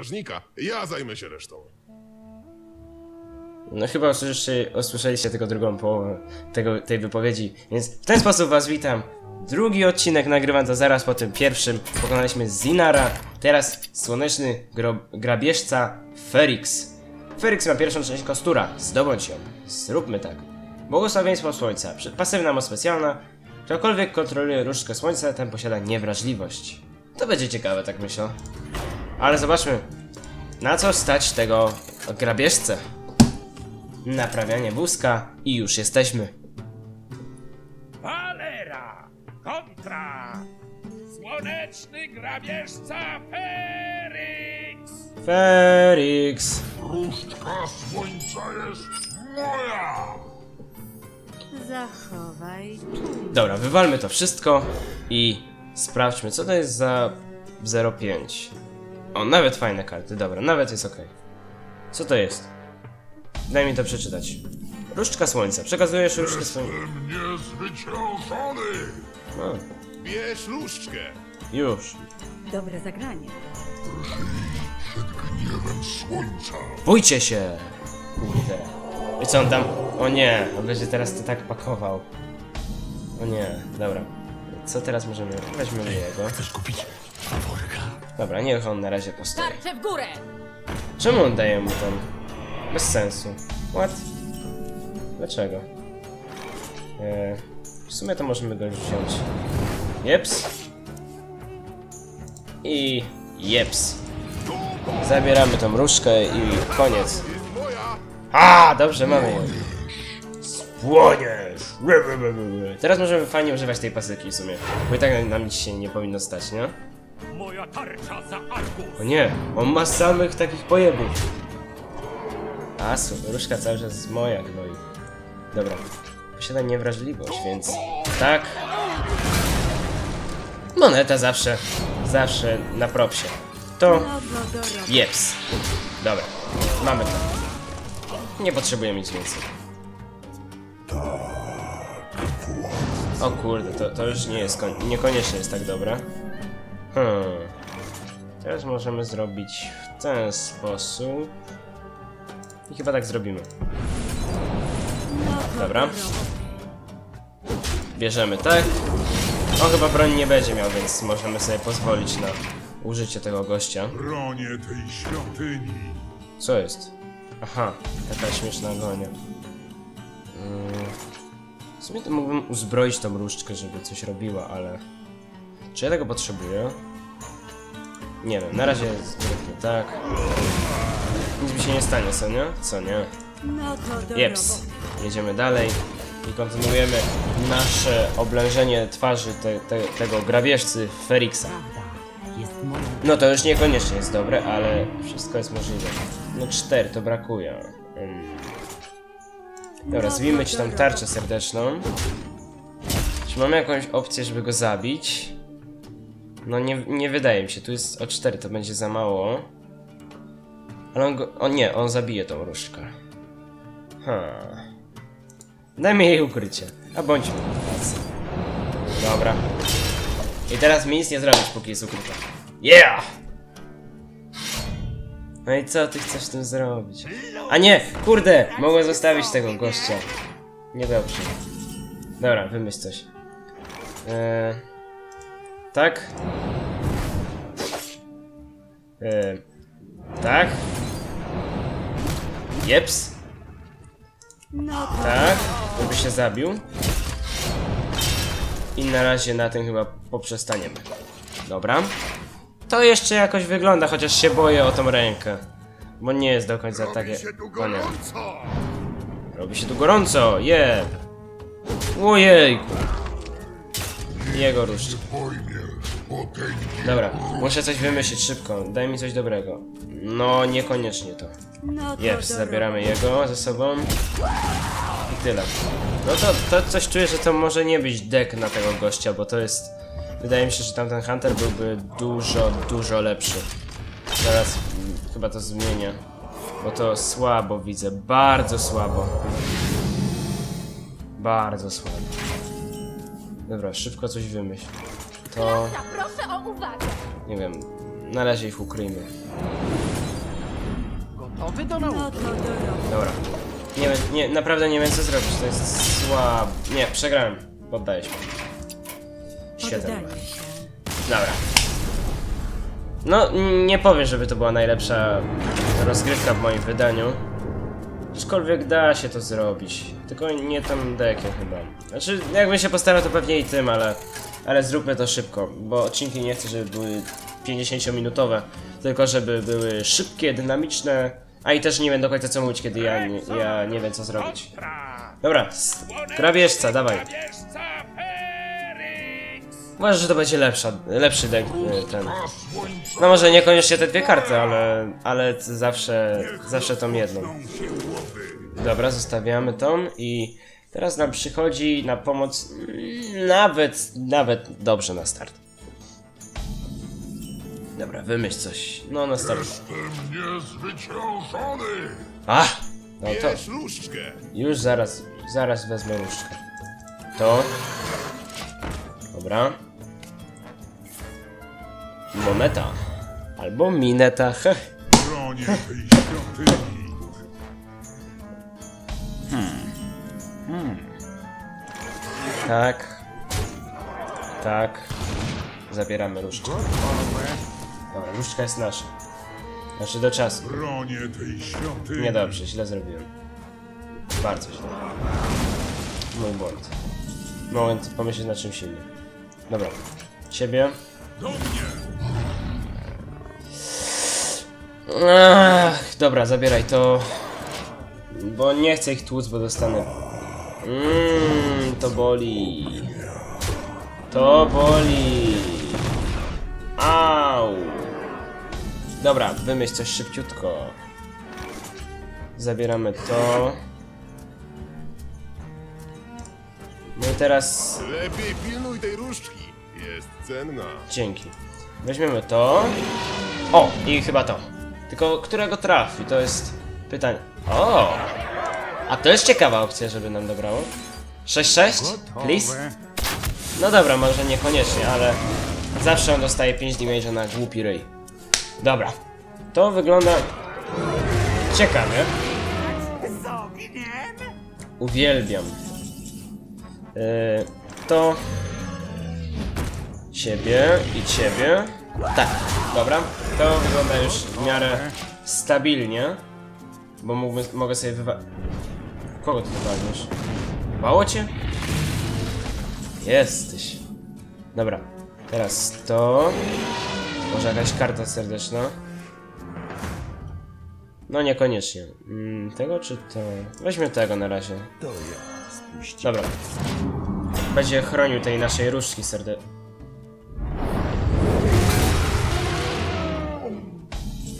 strażnika. Ja zajmę się resztą. No chyba usłyszeliście, usłyszeliście tylko drugą połowę tego, tej wypowiedzi, więc w ten sposób was witam. Drugi odcinek nagrywam to zaraz po tym pierwszym. Pokonaliśmy Zinara, teraz słoneczny grabieżca Ferix. Ferix ma pierwszą część kostura, zdobądź ją. Zróbmy tak. Błogosławieństwo Słońca, pasywna moc specjalna. Ktokolwiek kontroluje różdżkę Słońca, ten posiada niewrażliwość. To będzie ciekawe, tak myślę. Ale zobaczmy, na co stać tego grabieżcę. Naprawianie wózka i już jesteśmy. Valera kontra słoneczny grabieżca Ferix! Ferix. Różdżka słońca jest moja! Zachowaj Dobra, wywalmy to wszystko i sprawdźmy, co to jest za 05. O, nawet fajne karty, dobra, nawet jest ok. Co to jest? Daj mi to przeczytać. Różdżka słońca. Przekazujesz różdżkę słońca. Niezwyciężony! No, Bierz różdżkę! już. dobre zagranie. Gniewem słońca! Bójcie się! Kurde. I co on tam? O nie, on będzie teraz to tak pakował. O nie, dobra. Co teraz możemy? Weźmy jego. Chcesz kupić? Dobra, niech on na razie postoi. Tarczę w górę! Czemu on daje mu tam? Bez sensu. What? Dlaczego? Eee, w sumie to możemy go już wziąć. Jeps. I jeps. Zabieramy tą różkę i koniec. A, dobrze, mamy ją. Spłoniesz! Teraz możemy fajnie używać tej pasyki w sumie. Bo i tak nam nic się nie powinno stać, nie? Moja tarcza za Argus! O nie, on ma samych takich pojebów. A, super, różka cały czas moja gnoi. Dobra, posiada niewrażliwość, więc tak. Moneta zawsze, zawsze na propsie. To jeps. Dobra, mamy to. Nie potrzebujemy nic więcej. O kurde, to, to już nie jest, koń- niekoniecznie jest tak dobre. Hmm. Teraz możemy zrobić w ten sposób. I chyba tak zrobimy. No, Dobra. do roboty. Bierzemy tak. On chyba broni nie będzie miał, więc możemy sobie pozwolić na użycie tego gościa. Bronię tej świątyni! Co jest? Aha, taka śmieszna gonia. Mm. W sumie to mógłbym uzbroić tą różdżkę, żeby coś robiła, ale... Czy ja tego potrzebuję? Nie wiem, na razie zróbmy tak. Nic mi się nie stanie, co nie? Co nie? No Jeps. Jedziemy dalej i kontynuujemy nasze oblężenie twarzy te, te, tego grabieżcy Ferixa. No to już niekoniecznie jest dobre, ale wszystko jest możliwe. No cztery, to brakuje. Mm. Dobra, No zwijmy ci tam tarczę serdeczną. Czy mamy jakąś opcję, żeby go zabić? No nie, nie wydaje mi się, tu jest o 4, to będzie za mało. Ale on go... O nie, on zabije tą różdżkę. Hmm. Dajmy jej ukrycie. A bądźmy. Dobra. I teraz mi nic nie zrobić, póki jest ukryta. Yeah! No i co ty chcesz z tym zrobić? A nie! Kurde! Mogłem zostawić tego gościa. Niedobrze. Dobra, wymyśl coś. Eee, tak? Eee, tak? Jeps. No Tak, żeby się zabił. I na razie na tym chyba poprzestaniemy. Dobra. To jeszcze jakoś wygląda, chociaż się boję o tą rękę. Bo nie jest do końca takie... się tu gorąco! Robi się tu gorąco, je. Ojejku. Jego różdżka. Dobra, muszę coś wymyślić szybko. Daj mi coś dobrego. No, niekoniecznie to. no Jeps, zabieramy jego ze sobą. I tyle. No to, to coś czuję, że to może nie być deck na tego gościa, bo to jest... Wydaje mi się, że tamten Hunter byłby dużo, dużo lepszy. Teraz chyba to zmienię. Bo to słabo widzę, bardzo słabo. Bardzo słabo. Dobra, szybko coś wymyśl. To... Proszę o uwagę! Nie wiem, na razie ich ukryjmy. To do roboty. Dobra. Nie wiem, nie, naprawdę nie wiem co zrobić, to jest słab... Nie, przegrałem. Poddaję się. Siedem. Poddaję się. Dobra. No, nie powiem, żeby to była najlepsza rozgrywka w moim wydaniu. Aczkolwiek da się to zrobić. Tylko nie tym dekiem chyba. Znaczy, jakbym się postarał, to pewnie i tym, ale... Ale zróbmy to szybko, bo odcinki nie chcę, żeby były 50-minutowe, tylko żeby były szybkie, dynamiczne, a i też nie wiem do końca co mówić, kiedy ja nie, ja nie wiem co zrobić. Dobra, grabieżca, dawaj. Uważam, że to będzie lepsza, lepszy deck y, ten. No może niekoniecznie te dwie karty, ale, ale zawsze, zawsze tą jedną. Dobra, zostawiamy tą i teraz nam przychodzi na pomoc nawet, nawet dobrze na start. Dobra, wymyśl coś. No na start. Jestem niezwyciężony. A! No to już zaraz, zaraz wezmę różdżkę. To. Dobra. Moneta. Albo mineta. heh. Bronię tej świątyni. Tak. Tak. Zabieramy różdżkę. Dobra, różdżka jest nasza. Znaczy do czasu. Bronię tej świątyni. Niedobrze, źle zrobiłem. Bardzo źle. Mój błąd. Moment pomyśleć na czymś innym. Dobra. Ciebie. Do mnie. Ach, dobra, zabieraj to. Bo nie chcę ich tłuc, bo dostanę. Mmm, to boli. To boli. Au. Dobra, wymyśl coś szybciutko. Zabieramy to. No i teraz Lepiej pilnuj tej różdżki. Jest cenna. Dzięki. Weźmiemy to. O, i chyba to. Tylko którego trafi? To jest pytanie. O! A to jest ciekawa opcja, żeby nam dobrało. 6-6? Please? No dobra, może niekoniecznie, ale zawsze on dostaje 5 damage na głupi ryj. Dobra. To wygląda ciekawie. Uwielbiam. Yy, to Ciebie i ciebie. Tak, dobra. To wygląda już w miarę stabilnie. Bo mogę sobie wywa... Kogo ty wywalniesz? Mało cię? Jesteś. Dobra. Teraz to... Może jakaś karta serdeczna? No niekoniecznie. Mm, tego czy to? Weźmy tego na razie. Dobra. Będzie chronił tej naszej różdżki serdecznej.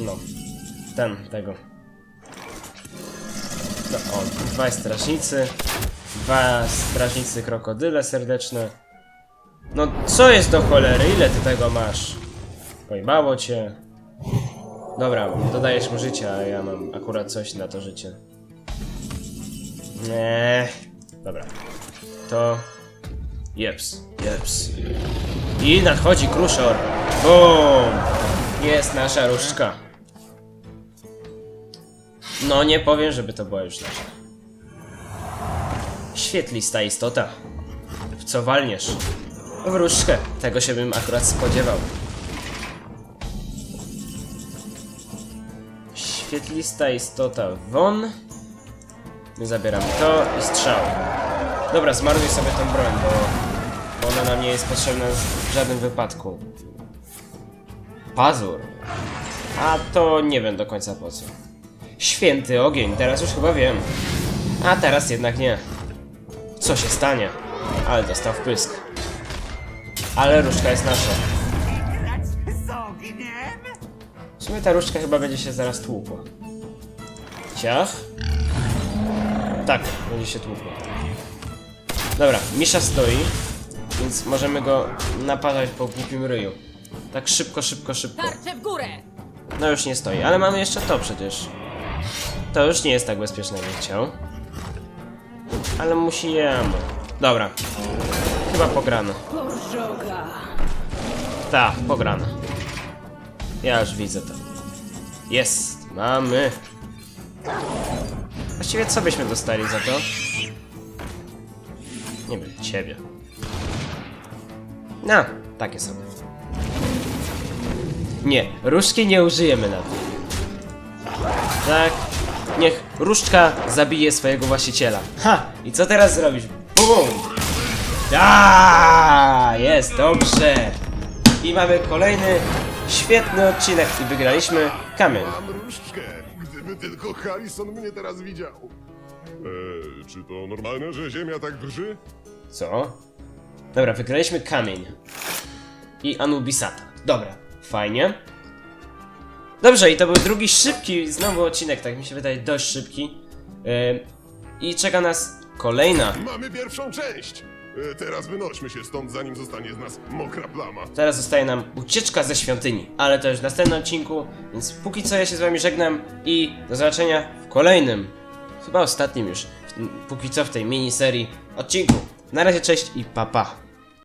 No. Ten, tego. No, o, dwaj strażnicy. Dwa strażnicy krokodyle serdeczne. No, co jest do cholery? Ile ty tego masz? Pojmało cię. Dobra, dodajesz mu życia, a ja mam akurat coś na to życie. Nie. Dobra. To... Jeps, jeps. I nadchodzi Kruszor. Bum! Jest nasza różdżka. No nie powiem, żeby to była już nasza. Świetlista istota. W co walniesz? W różdżkę. Tego się bym akurat spodziewał. Świetlista istota won. My zabieramy to i strzał. Dobra, zmarnuj sobie tą broń, bo ona nam nie jest potrzebna w żadnym wypadku. Pazur. A to nie wiem do końca po co. Święty ogień, teraz już chyba wiem. A teraz jednak nie. Co się stanie? Ale dostał wpysk. Ale różdżka jest nasza. W sumie ta różdżka chyba będzie się zaraz tłukła. Ciach? Tak, będzie się tłukła. Dobra, Misza stoi, więc możemy go napadać po głupim ryju. Tak szybko, szybko, szybko. W górę! No już nie stoi, ale mamy jeszcze to przecież. To już nie jest tak bezpieczne, jak chciał. Ale musimy. Dobra. Chyba pograne. Pożoga! Tak, pograne. Ja już widzę to. Jest, mamy. Właściwie co byśmy dostali za to? Nie wiem, ciebie. No, takie sobie. Nie, różdżki nie użyjemy na to. Tak. Niech różdżka zabije swojego właściciela. Ha! I co teraz zrobisz? BUM! A, jest, dobrze. I mamy kolejny świetny odcinek i wygraliśmy kamień. Mam różdżkę. Gdyby tylko Harrison mnie teraz widział. Eee, czy to normalne, że ziemia tak drży? Co? Dobra, wygraliśmy kamień. I Anubisata. Dobra, fajnie. Dobrze, i to był drugi szybki znowu odcinek, tak mi się wydaje, dość szybki. I czeka nas kolejna. Mamy pierwszą część. Eee, teraz wynośmy się stąd, zanim zostanie z nas mokra plama. Teraz zostaje nam ucieczka ze świątyni, ale to już w następnym odcinku, więc póki co ja się z wami żegnam i do zobaczenia w kolejnym, chyba ostatnim już, póki co w tej miniserii odcinku. Na razie cześć i pa pa.